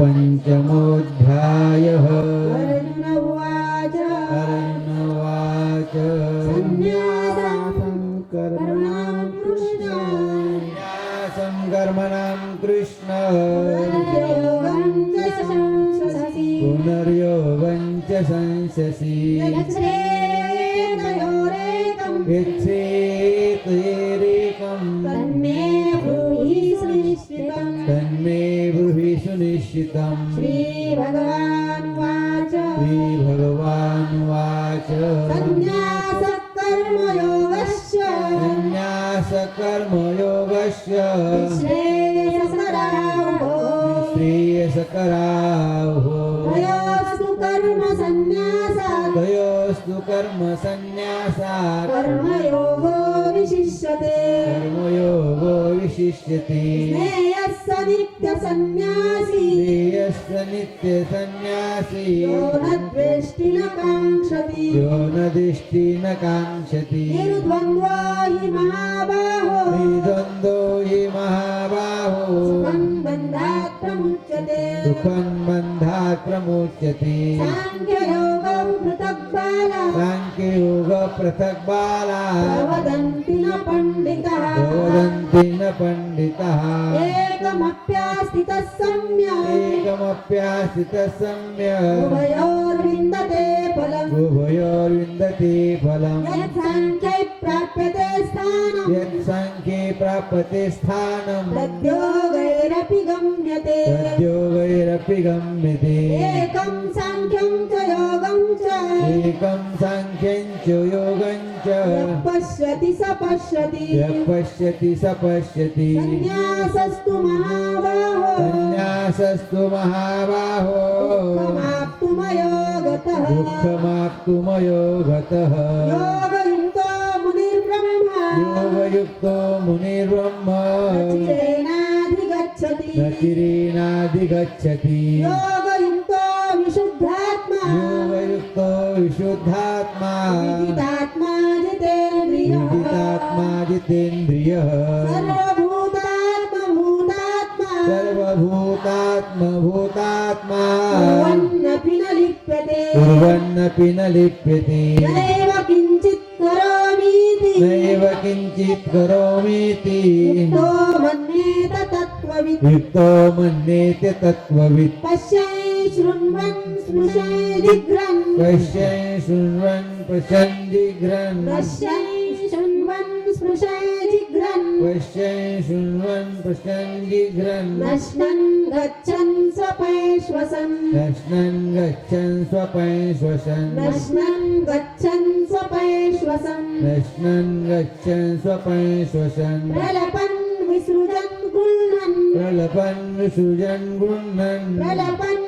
पञ्चमोऽध्यायः। अर्णवाच सन्न्यासं कर्मणां कृष्ण। सन्न्यासं कर्मणां कृष्ण। च संससि। पुनर्योगं सुनिश्चितम् श्रीभगवानुवाच श्रीभगवानुवाच सन्न्यासकर्मयोगस्य सन्न्यासकर्मयोगस्य श्रेयसकरावो श्रेयसकराहो तयोस्तु कर्म सन्न्यासात्। तयोस्तु कर्म सन्न्यासात् कर्मयोगो विशिष्यते। कर्मयोगो विशिष्यते। ज्ञेयः स नित्यसन्न्यासी। श्रेयस्य नित्यसन्न्यासी। यो न द्वेष्टि न काङ्क्षति। यो न दिष्टि न काङ्क्षति। निर्द्वन्द्वा हि महाबाहो। निद्वन्द्वो हि महाबाहो। सुखं बन्धात् प्रमुच्यते। सुखं बन्धात् प्रमुच्यते बाला साङ्ख्ययोग पृथक् बाला। न पण्डितः। प्रवदन्ति न पण्डितः। एकमप्यास्थितः सम्यक् एकमप्यासितः सम्यक् उभयोर्विन्दते फलम्। उभयोर्विन्दते फलम्। यत्साङ्ख्यै प्राप्यते स्थानम्। यत्साङ्ख्ये प्राप्यते स्थानम्। तद्योगैरपि गम्यते। तद्योगैरपि गम्यते। एकं साङ्ख्यं च योगं च। एकं साङ्ख्यं च योगं च। पश्यति स पश्यति। पश्यति स पश्यति। सन्न्यासस्तु महाबाहो। सन्न्यासस्तु महाबाहो। दुःखमाप्तुमयोगतः दुःखमाप्तुमयो गतः योगयुक्तो मुनिर्ब्रह्मा योगयुक्तो मुनिर्ब्रह्म चिरेणाधिगच्छति न चिरेणाधिगच्छति योगयुक्तो विशुद्धात्मा योगयुक्तो विशुद्धात्मा विदितात्मा जितेन्द्रियः विदितात्मा जितेन्द्रियः सर्वभूतात्मभूतात्मा सर्वभूतात्मभूतात्मा कुर्वन्नपि न लिप्यते कुर्वन्नपि न लिप्यते नैव किञ्चित् करोमीति नैव किञ्चित् करोमीति युक्तो मन्येत तत्त्ववित्. युक्तो मन्येते तत्त्ववित्. पश्यै Sruman Smushadigran Pashai Sruman Prashandigran Pashai Swasan Swasan Swasan Swasan Pralapan Visrujan gunan, Pralapan Visrujan gunan, Pralapan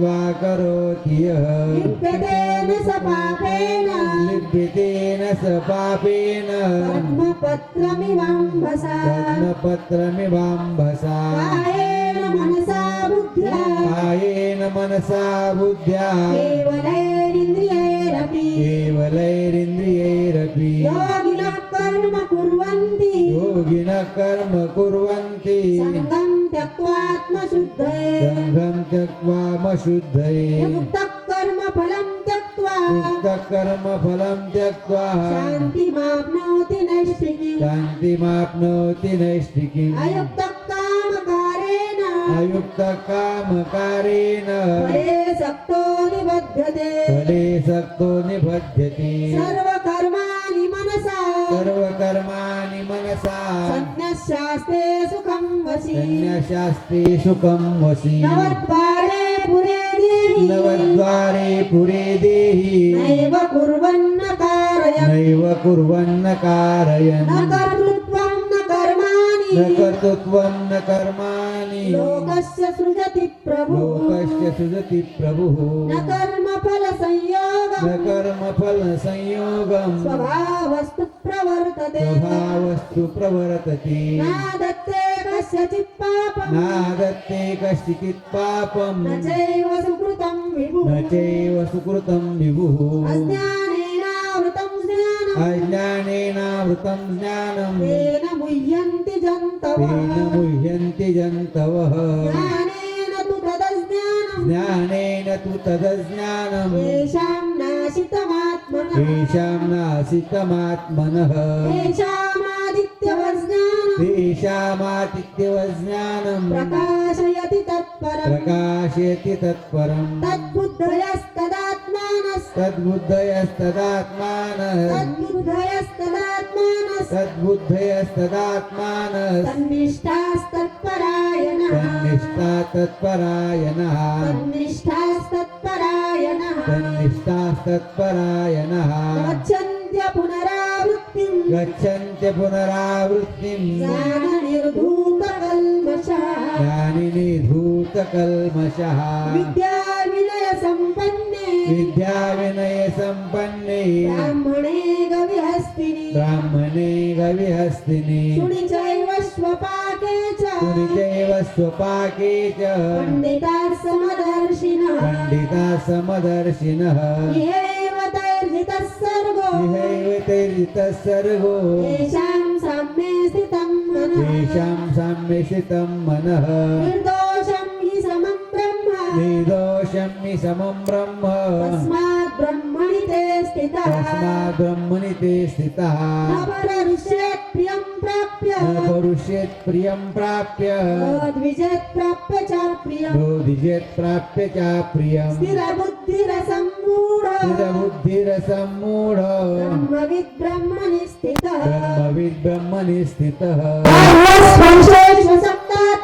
त्यक्त्वा करोति यः। लिप्यतेन स पापेन। लिप्यतेन स पापेन। पद्मपत्रमिवाम्भसा। कायेन मनसा बुद्ध्या। कायेन मनसा बुद्ध्या। केवलैरिन्द्रियैरपि। केवलैरिन्द्रियैरपि। योगिनः कर्म कुर्वन्ति। कर्म कुर्वन्ति। सङ्गम् त्यक्त्वात्मशुद्धये सङ्घं त्यक्त्वामशुद्धये युक्तः कर्म फलम् त्यक्त्वा। युक्तकर्मफलं त्यक्त्वा। शान्तिमाप्नोति नैष्ठिकीम् शान्तिमाप्नोति नैष्टिकीम् अयुक्तः कामकारेण। अयुक्तकामकारेण फले सक्तो निबध्यते। फले सक्तो निबध्यते। सर्वकर्माणि मनसा। सर्वकर्माणि मनसा सुखं धन्यशास्त्रे सुखं वसि। नवद्वारे पुरे देहि। नवद्वारे पुरे देहि। नैव कुर्वन्न कारयन्। नैव कुर्वन्न कारयन्। न कर्तृत्वं न कर्माणि। न कर्तृत्वं न कर्माणि। लोकस्य सृजति प्रभुः लोकस्य सृजति प्रभुः न कर्मफलसंयोगम् न कर्मफलसंयोगम् स्वभावस्तु प्रवर्तते स्वभावस्तु प्रवर्तते नादत्ते कस्यचित् पापम् नादत्ते कश्चित् पापम् न चैव सुकृतं विभुः न चैव सुकृतं विभुः अज्ञानेनावृतं ज्ञानम् अज्ञानेनावृतं ज्ञानम् तेन मुह्यन्ति तेन जन्तवः मुह्यन्ति जन्तवः। ज्ञानेन तु तदज्ञानम्। ज्ञानेन तु तदज्ञानम्। येषां नाशितमात्मनः। तेषां नासितमात्मनः तेषामादित्यवज्ञानम्। तेषामातिथ्यवज्ञानम् प्रकाशयति तत्परम्। प्रकाशयति तत्परम्। तद्बुद्धयस्तदात्मानस् तद्बुद्धयस्तदात्मानः तद्बुद्धयस्तदात्मानस् तद्बुद्धयस्तदात्मानः तन्निष्ठास्तत्परायणः तन्निष्ठा तत्परायणः तन्निष्ठास्तत्परायणः तन्निष्ठास्तत्परायणः गच्छन्त्य पुनरावृत्तिम् गच्छन्त्य पुनरावृत्तिम् ज्ञाननिर्धूतकल्मषः ज्ञानिनि धूतकल्मषः विद्याविनयसम्पन्ने। विद्याविनयसम्पन्ने ब्राह्मणे गविहस्तिनि। ब्राह्मणे गविहस्तिनि। शुनि चैव स्वपाके च। सुनिचैव स्वपाके च पण्डिताः समदर्शिनः पण्डिता समदर्शिनः इहैव तैर्जितः सर्गो। इहैव तैर्जितः सर्गो। येषां साम्ये स्थितं मनः। तेषां मनः। ब्रह्म निर्दोषं हि समं ब्रह्म। तस्मात् ब्रह्मणि ते स्थितः। तस्मात् ब्रह्मणि ते स्थितः। न पररुष्येत् प्रियं प्राप्य। न करुष्येत् प्रियं प्राप्य। द्विजेत् प्राप्य च प्रियम्। बोधिजेत् प्राप्य च प्रियम्। स्थिरबुद्धिरसम्मूढ स्थिरबुद्धिरसम्मूढ ब्रह्मविद् ब्रह्मणि स्थितः। ब्रह्मविद् ब्रह्मणि स्थितः बाह्यस्पर्शेषु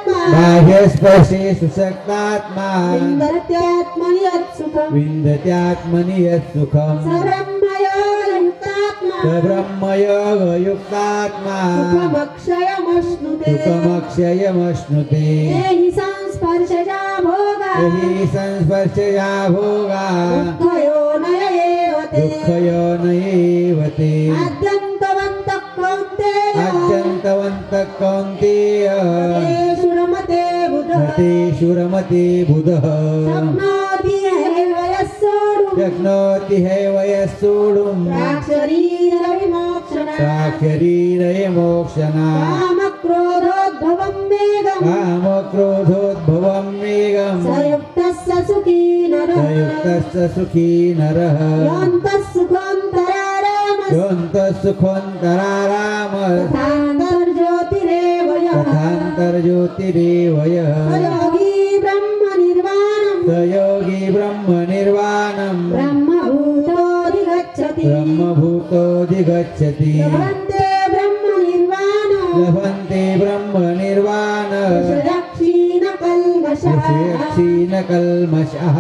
सक्तात्मा बाह्यस्पर्शे सुशक्तात्मा विन्दत्यात्मनि यत्सुखम् विन्दत्यात्मनि यत् स सुखम्। ब्रह्मयोगयुक्तात्मा स ब्रह्मयोगयुक्तात्मा सुखमक्षयमश्नुते। सुखमक्षयमश्नुते। देहि संस्पर्शजा भोगा। हि संस्पर्शया भोगा। दुःखयो नय एव ते। दुःखयो ते। आद्यन्तवन्तः कौन्तेय। बुधः। तेषु रमते बुधः शक्नोति हैव यः सोढुम् प्राक्शरीरय मोक्षणा कामक्रोधोद्भवम् वेगम् कामक्रोधोद्भवं वेगम्। स युक्तः स सुखी नरः। प्रयुक्तस्य सुखी नरः। योऽन्तः सुखोऽन्तरारामः योऽन्तः सुखोऽन्तराराम तथान्तर्ज्योतिरेव यः योगी ब्रह्मनिर्वाणम्। स योगी ब्रह्मनिर्वाणम्। ब्रह्मभूतोऽधिगच्छति। ब्रह्मभूतोऽधिगच्छति। लभन्ते ब्रह्मनिर्वाणो लभन्ते ब्रह्मनिर्वाण। क्षीणकल्मषः क्षीणकल्मषः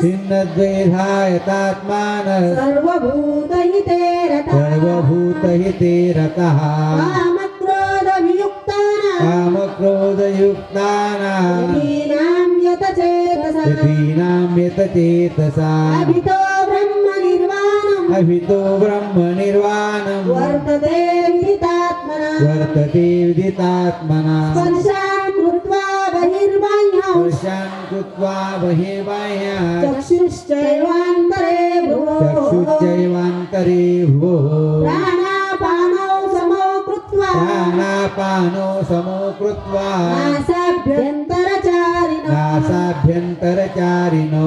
छिन्नद्वैधायतात्मानः सर्वभूतहिते रतः। सर्वभूतहिते रतः। कामक्रोधवियुक्तानां कामक्रोधयुक्तानां यतचेतसः यतीनां यतचेतसा अभितो ब्रह्मनिर्वाणम्। अभितो ब्रह्मनिर्वाणम्। वर्तते विदितात्मना। वर्तते विदितात्मना। स्पर्शान् कृत्वा बहिर्बाह्यं स्पर्शान् कृत्वा बहिर्बाह्या चक्षुश्चैवान्तरे चक्षुश्चैवान्तरे भुवोः। कृत्वा प्राणापानो समो कृत्वा। नासाभ्यन्तरचारिणः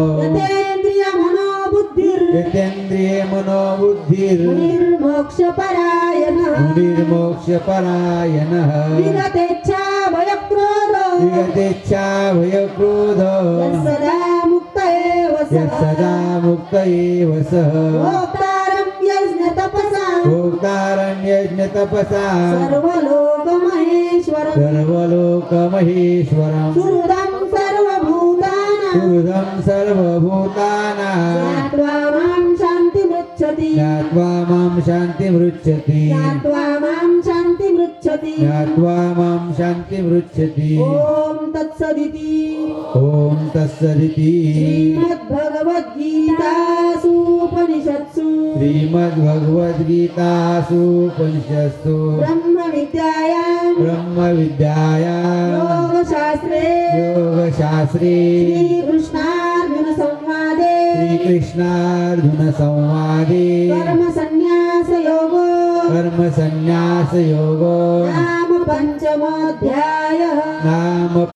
यतेन्द्रिये मनोबुद्धिर् मुनिर्मोक्षपरायणः। मुनिर्मोक्षपरायणः। विगतेच्छा भयक्रोधो विगतेच्छा भयक्रोध यस्सदा मुक्त एव सदा मुक्त एव सः। भोक्तारं यज्ञतपसा भोक्तारण्यज्ञतपसा सर्वलोकमहेश्वरम्. सर्वलोकमहेश्वरम्. सुहृदं सर्वभूतानां. सुहृदं सर्वभूतानां. ज्ञात्वा मां शान्तिमृत् शान्तिमृच्छति ज्ञात्वा मां शान्तिमृच्छति ज्ञात्वा मां शान्तिमृच्छति ज्ञात्वा मां शान्तिमृच्छति ॐ तत्सदिति. ॐ तत्सदिति. श्रीमद्भगवद्गीतासु. श्रीमद्भगवद्गीतासु उपनिषत्सु ब्रह्मविद्यायां ब्रह्मविद्याया योगशास्त्रे योगशास्त्रे श्रीकृष्णार्जुनसंवादे श्रीकृष्णार्जुनसंवादे कर्मसन्न्यासयोगो कर्मसन्न्यासयोगो नाम पञ्चमोऽध्यायः नाम